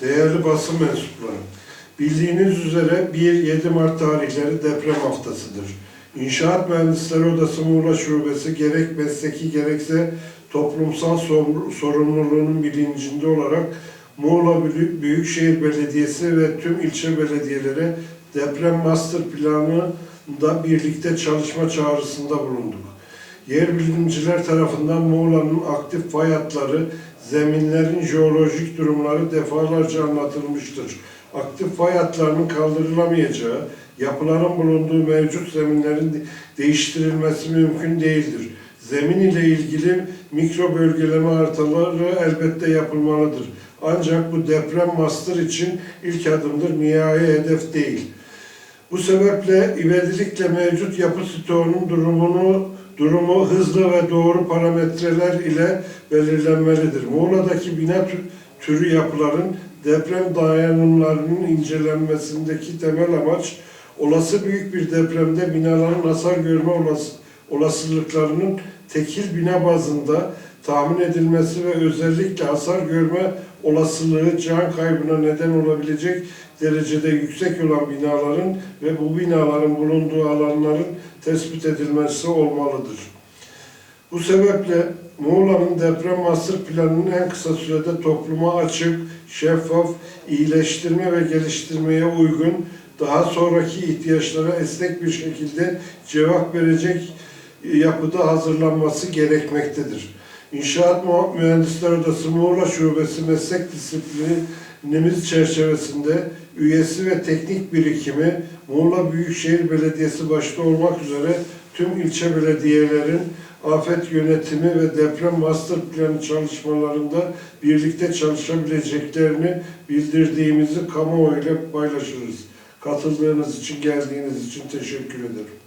Değerli basın mensupları, bildiğiniz üzere 1-7 Mart tarihleri deprem haftasıdır. İnşaat Mühendisleri Odası Muğla Şubesi gerek mesleki gerekse toplumsal sor- sorumluluğunun bilincinde olarak Muğla Büyük- Büyükşehir Belediyesi ve tüm ilçe belediyeleri deprem master planında birlikte çalışma çağrısında bulunduk. Yer bilimciler tarafından Muğla'nın aktif fay hatları, zeminlerin jeolojik durumları defalarca anlatılmıştır. Aktif fay hatlarının kaldırılamayacağı, yapıların bulunduğu mevcut zeminlerin de- değiştirilmesi mümkün değildir. Zemin ile ilgili mikro bölgeleme haritaları elbette yapılmalıdır. Ancak bu deprem master için ilk adımdır, nihai hedef değil. Bu sebeple ivedilikle mevcut yapı stoğunun durumunu durumu hızlı ve doğru parametreler ile belirlenmelidir. Muğla'daki bina tü- türü yapıların deprem dayanımlarının incelenmesindeki temel amaç olası büyük bir depremde binaların hasar görme olası, olasılıklarının tekil bina bazında tahmin edilmesi ve özellikle hasar görme olasılığı can kaybına neden olabilecek derecede yüksek olan binaların ve bu binaların bulunduğu alanların tespit edilmesi olmalıdır. Bu sebeple Muğla'nın deprem master planının en kısa sürede topluma açık, şeffaf, iyileştirme ve geliştirmeye uygun, daha sonraki ihtiyaçlara esnek bir şekilde cevap verecek yapıda hazırlanması gerekmektedir. İnşaat Mu- Mühendisler Odası Muğla Şubesi meslek disiplinimiz çerçevesinde üyesi ve teknik birikimi Muğla Büyükşehir Belediyesi başta olmak üzere tüm ilçe belediyelerin afet yönetimi ve deprem master planı çalışmalarında birlikte çalışabileceklerini bildirdiğimizi kamuoyuyla paylaşırız. Katıldığınız için, geldiğiniz için teşekkür ederim.